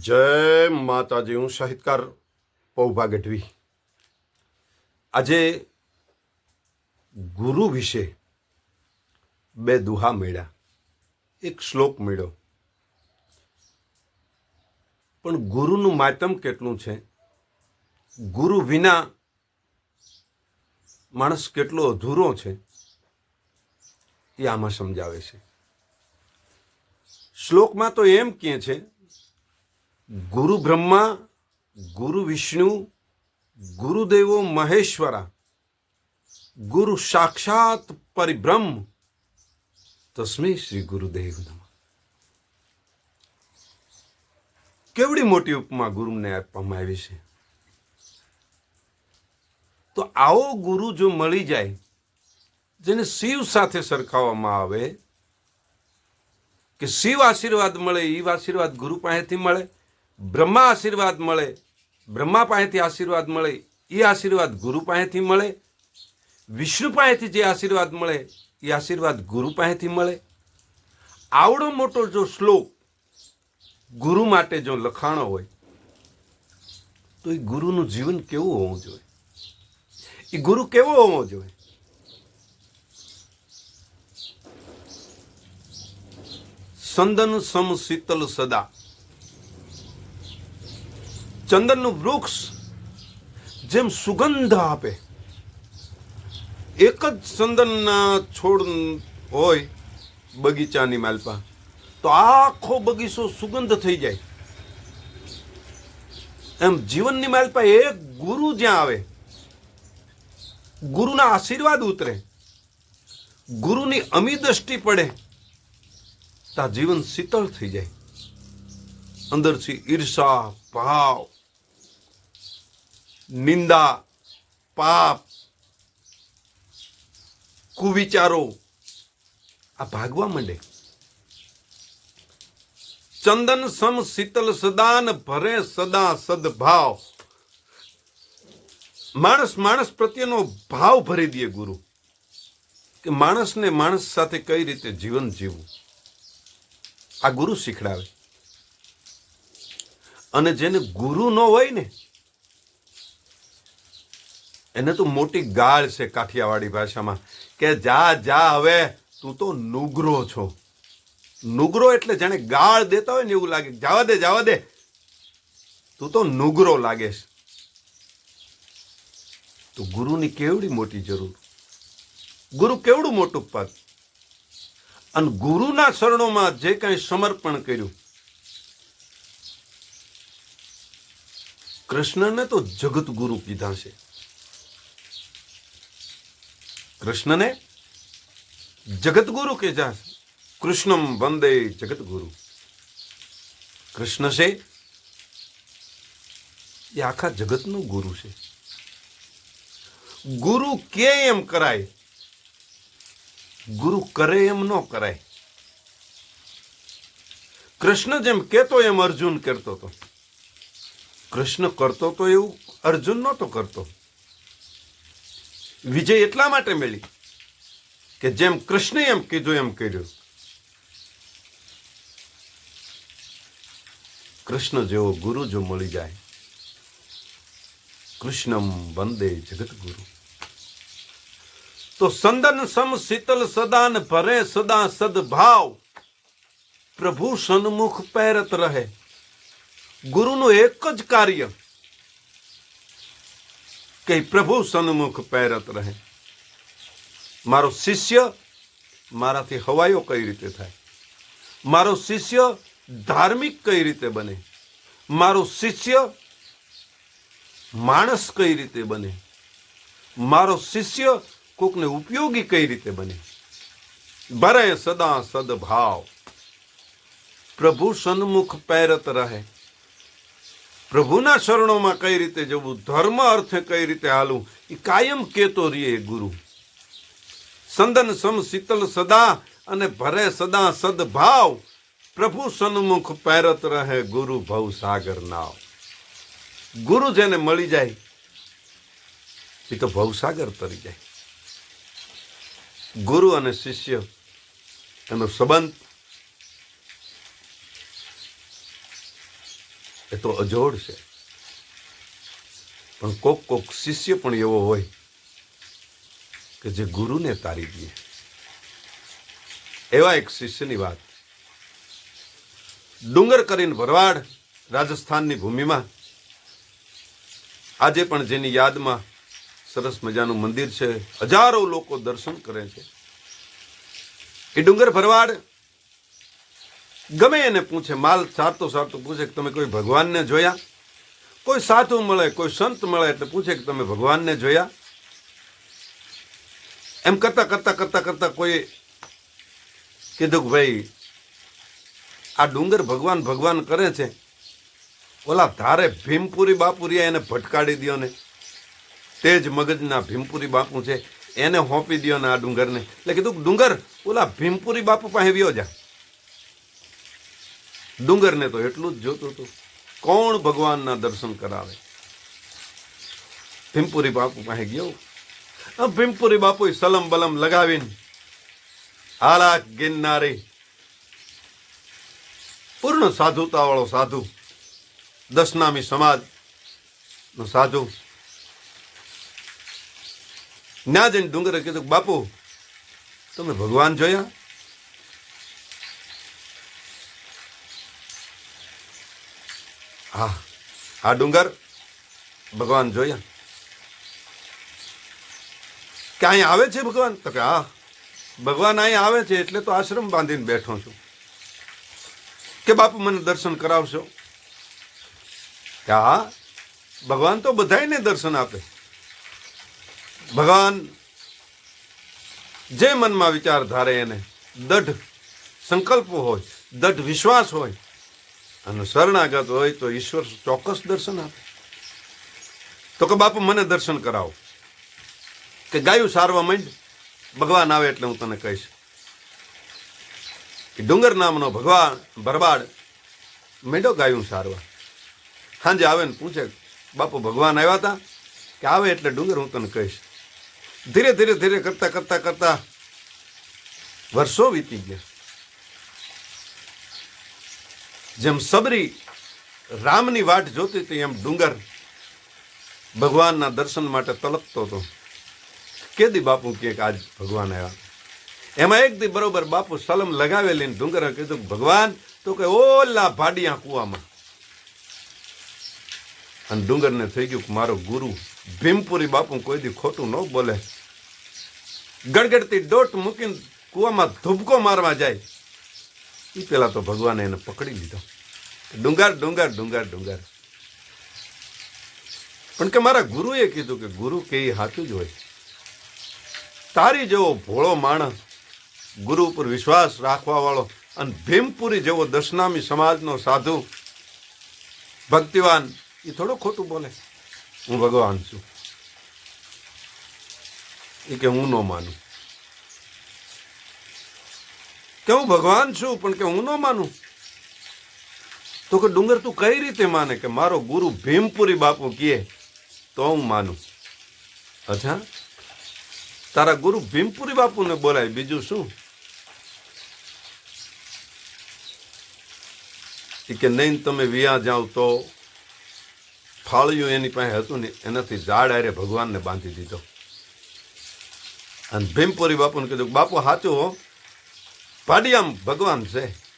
જય માતાજી, હું સાહિત્યકાર પૌભા ગઢવી. આજે ગુરુ વિશે બે દુહા મળ્યા. એક શ્લોક મળ્યો. પણ ગુરુનું માતમ કેટલું છે? ગુરુ વિના માણસ કેટલો અધૂરો છે? એ આમાં સમજાવે છે. શ્લોકમાં તો એમ કહે છે ગુરુ બ્રહ્મા, ગુરુ વિષ્ણુ, ગુરુદેવો મહેશ્વરા, ગુરુ સાક્ષાત પરિબ્રહ્મ. તસ્મે શ્રી ગુરુદેવ કેવડી મોટી ઉપમા ગુરુને આપવામાં આવી છે? તો આવો ગુરુ જો મળી જાય, જેને શિવ સાથે સરખાવવામાં આવે, કે શિવ આશીર્વાદ મળે એ આશીર્વાદ ગુરુ પાસેથી મળે બ્રહ્મા આશીર્વાદ મળે, બ્રહ્મા પાસેથી આશીર્વાદ મળે, એ આશીર્વાદ ગુરુ પાસેથી મળે, વિષ્ણુ પાસેથી જે આશીર્વાદ મળે, એ આશીર્વાદ ગુરુ પાસેથી મળે. આવડો મોટો જો શ્લોક ગુરુ માટે જો લખાણો હોય, તો એ ગુરુનું જીવન કેવું હોવું જોઈએ? એ ગુરુ કેવો હોવો જોઈએ? સંદન સમ શીતલ સદા. ચંદનનું વૃક્ષ જેમ સુગંધ આપે. એક જ ચંદનના છોડ હોય બગીચાની માલપા, તો આખો બગીચો સુગંધ થઈ જાય. એમ જીવનની માલપા એક ગુરુ જ્યાં આવે, ગુરુના આશીર્વાદ ઉતરે, ગુરુની અમી દ્રષ્ટિ પડે, તા જીવન શીતળ થઈ જાય. અંદરથી ઈર્ષા, ભાવ નિંદા, પાપ, કુવિચારો, આ ભાગવા માંડે. ચંદન સમ શીતલ સદાન ભરે સદા સદભાવ. માણસ માણસ પ્રત્યેનો ભાવ ભરી દે ગુરુ, કે માણસને માણસ સાથે કઈ રીતે જીવન જીવવું. આ ગુરુ શીખડાવે. અને જેને ગુરુ ન હોય ને એને તો મોટી ગાળ છે કાઠિયાવાડી ભાષામાં. કે જા જા હવે, તું તો નુગરો છો. નુગરો એટલે જાણે ગાળ દેતા હોય ને એવું લાગે, જવા દે જવા દે. તું તો નુગરો લાગે તો ગુરુની કેવડી મોટી જરૂર? ગુરુ કેવડું મોટું પદ? અને ગુરુના શરણોમાં જે કાંઈ સમર્પણ કર્યું. કૃષ્ણને તો જગત ગુરુ કીધા છે. કૃષ્ણને જગત ગુરુ જા કૃષ્ણમ વંદે જગત ગુરુ કૃષ્ણ છે? એ આખા જગતનું ગુરુ છે. ગુરુ કે એમ કરાય? ગુરુ કરે એમ ન કરાય. કૃષ્ણ જેમ કેતો એમ અર્જુન કરતો હતો કૃષ્ણ કરતો તો એવું અર્જુન નહોતો કરતો. વિજય એટલા માટે મળી કે જેમ કૃષ્ણે એમ કીધું, એમ કર્યું. કૃષ્ણ જેવો ગુરુ જો મળી જાય, કૃષ્ણમ વંદે જગત ગુરુ તો સંદન સમ શીતલ સદાન ભરે સદા સદભાવ. પ્રભુ સન્મુખ પહેરત રહે. ગુરુનું એક જ કાર્ય કે પ્રભુ સન્મુખ પહેરત રહે. મારો શિષ્ય મારાથી હવાયો કઈ રીતે થાય? મારો શિષ્ય ધાર્મિક કઈ રીતે બને? મારો શિષ્ય માણસ કઈ રીતે બને? મારો શિષ્ય કોકને ઉપયોગી કઈ રીતે બને? ભરે સદા સદભાવ. પ્રભુ સન્મુખ પહેરત રહે. પ્રભુના શરણોમાં કઈ રીતે જવું, ધર્મ અર્થે કઈ રીતે હાલવું એ કાયમ કેતો રહીએ ગુરુ. સંદન સમ શીતલ સદા અને ભરે સદા સદભાવ પ્રભુ સન્મુખ પહેરત રહે ગુરુ ભવ સાગર નાવ. ગુરુ જેને મળી જાય એ તો ભવસાગર તરી જાય. ગુરુ અને શિષ્ય, એનો સંબંધ એ તો અજોડ છે. પણ કોક કોક શિષ્ય પણ એવો હોય કે જે ગુરુને તારી દે. એવા એક શિષ્યની વાત. ડુંગર કરીને ભરવાડ રાજસ્થાનની ભૂમિમાં. આજે પણ જેની યાદમાં સરસ મજાનું મંદિર છે, હજારો લોકો દર્શન કરે છે. એ ડુંગર ભરવાડ ગમે એને પૂછે, માલ સારતો સારતો પૂછે કે તમે કોઈ ભગવાનને જોયા? કોઈ સાધુ મળે, કોઈ સંત મળે એટલે પૂછે કે તમે ભગવાનને જોયા? એમ કરતા કરતા કરતા કરતા કોઈ કીધું કે ભાઈ, આ ડુંગર ભગવાન ભગવાન કરે છે. ઓલા ધારે ભીમપુરી બાપુરિયા એને ભટકાડી દ્યો ને. તે જ મગજના ભીમપુરી બાપુ છે, એને હોંપી દ્યો ને આ ડુંગરને. એટલે કીધું ડુંગર, ઓલા ભીમપુરી બાપુ પાસે વ્યો જા. ડુંગરને તો એટલું જ જોતું હતું. કોણ ભગવાનના દર્શન કરાવે? ભીમપુરી બાપુ પાસે ગયો. ભીમપુરી બાપુ સલમ બલમ લગાવીને હાલા ગિરનારી, પૂર્ણ સાધુતા વાળો સાધુ દશનામી સમાજ નો સાધુ. ના જઈને ડુંગરે કીધું, બાપુ, તમે ભગવાન જોયા? હા. હા, ડુંગર? ભગવાન જોયા કે અહીંયા આવે છે ભગવાન? તો કે, હા. ભગવાન અહીંયા આવે છે એટલે તો આશ્રમ બાંધીને બેઠો છું. કે બાપુ, મને દર્શન કરાવશો? કે, હા. ભગવાન તો બધાયને દર્શન આપે. ભગવાન જે મનમાં વિચાર ધારે એને, દઢ સંકલ્પ હોય, દઢ વિશ્વાસ હોય અને શરણાગત હોય તો ઈશ્વર ચોક્કસ દર્શન આપે. તો કે બાપુ, મને દર્શન કરાવો. કે ગાયું સારવા માંડ ભગવાન આવે એટલે હું તને કહીશ. કે ડુંગર નામનો ભગવાન ભરબાડ મેડો ગાયું સારવા. સાંજે આવે ને પૂછે, બાપુ, ભગવાન આવ્યા હતા કે આવે એટલે ડુંગર હું તને કહીશ. ધીરે ધીરે ધીરે કરતા કરતા કરતા વર્ષો વીતી ગયા. જેમ સબરી રામની વાટ જોતી હતી, એમ ડુંગર ભગવાનના દર્શન માટે તલપતો હતો. કેદી બાપુ કે આજ ભગવાન આવ્યા? એમાં એક દી બરોબર બાપુ સલમ લગાવેલી ડુંગર કીધું, ભગવાન, તો કે ઓલા ભાડિયા કુવામાં. અને ડુંગરને થઈ ગયું કે મારો ગુરુ ભીમપુરી બાપુ કોઈ દી ખોટું ન બોલે. ગડગડતી ડોટ મૂકીને કુવામાં ધુબકો મારવા જાય. એ પેલા તો ભગવાને એને પકડી લીધો. ડુંગર ડુંગર ડુંગર ડુંગર. પણ કે મારા ગુરુએ કીધું કે ગુરુ કે સાચું જ હોય. તારી જેવો ભોળો માણસ ગુરુ ઉપર વિશ્વાસ રાખવા વાળો અને ભીમપુરી જેવો દશનામી સમાજનો સાધુ, ભક્તિવાન, એ થોડું ખોટું બોલે. હું ભગવાન છું. એ કે હું ન માનું. કે હું ભગવાન છું, પણ કે હું ન માનું. તો કે ડુંગર તું કઈ રીતે માને કે મારો ગુરુ ભીમપુરી બાપુ કહે, તો હું માનું. અચ્છા. તારા ગુરુ ભીમપુરી બાપુને બોલાય, બીજું શું? કે નહીં, તમે વિયા જાઓ તો ફાળિયું એની પાસે હતું ને, એનાથી ઝાડ આરે ભગવાનને બાંધી દીધો. અને ભીમપુરી બાપુને કીધું, બાપુ સાચું હો. પાડિયામ ભગવાન છે.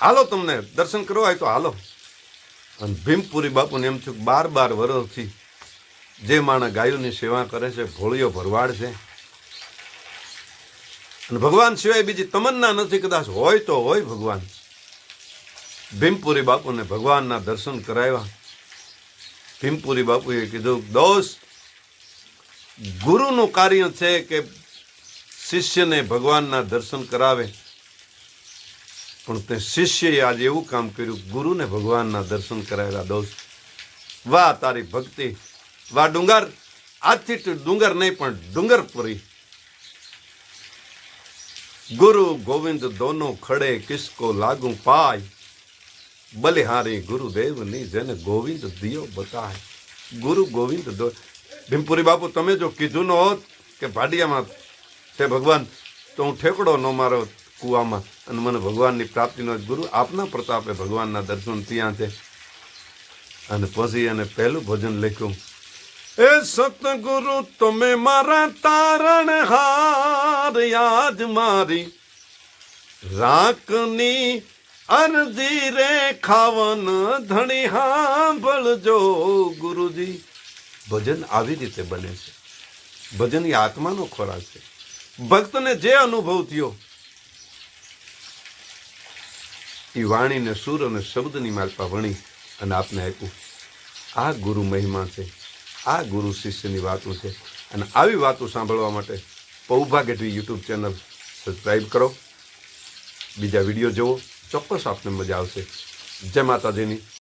હાલો તમને, દર્શન કરવા હોય તો હાલો. અને ભીમપુરી બાપુને એમ થયું બાર બાર વર્ષથી જે માણસ ગાયોની સેવા કરે છે ભોળીઓ ભરવાડ છે. અને ભગવાન સિવાય બીજી તમન્ના નથી, કદાચ હોય તો હોય ભગવાન. ભીમપુરી બાપુને ભગવાનના દર્શન કરાવ્યા. ભીમપુરી બાપુએ કીધું, દોસ્ત, ગુરુનું કાર્ય છે કે શિષ્યને ભગવાનના દર્શન કરાવે. પણ તે શિષ્યએ આજે એવું કામ કર્યું, ગુરુને ભગવાનના દર્શન કરાયેલા દોસ્ત વાહ, તારી ભક્તિ. વાહ, ડુંગર. આજથી ડુંગર નહીં, પણ ડુંગરપુરી ગુરુ ગોવિંદ દોનો ખડે કિસકો લાગુ પાય. બલિહારી ગુરુદેવની જેને ગોવિંદ દિયો બતાય. ગુરુ ગોવિંદ દો. ભીમપુરી બાપુ, તમે જો કીધું ન હોત કે ભાડિયામાં તે ભગવાન, તો હું ઠેકડો ન મારો. કુવામાં અને મને ભગવાનની પ્રાપ્તિનો જ ગુરુ, આપના પ્રતાપે ભગવાનના દર્શન ત્યાં છે. અને પછી એને પહેલું ભજન લખ્યું, એ સતગુરુ, તમે મારા તારણ હાર યાદ મારી. રાખની અરજી રે ખાવન ધણી સાંભળજો ગુરુજી. ભજન આવી રીતે બને છે. ભજન એ આત્માનો ખોરાક છે. ભક્તને જે અનુભવ થયો એ વાણીને સુર અને શબ્દની માલપા વણી અને આપને આપ્યું. આ ગુરુ મહિમા છે, આ ગુરુ શિષ્યની વાતો છે અને આવી વાતો સાંભળવા માટે Paubha Gadhvi YouTube channel subscribe કરો. બીજા વીડિયો જુઓ ચોક્કસ આપને મજા આવશે. જય માતાજીની.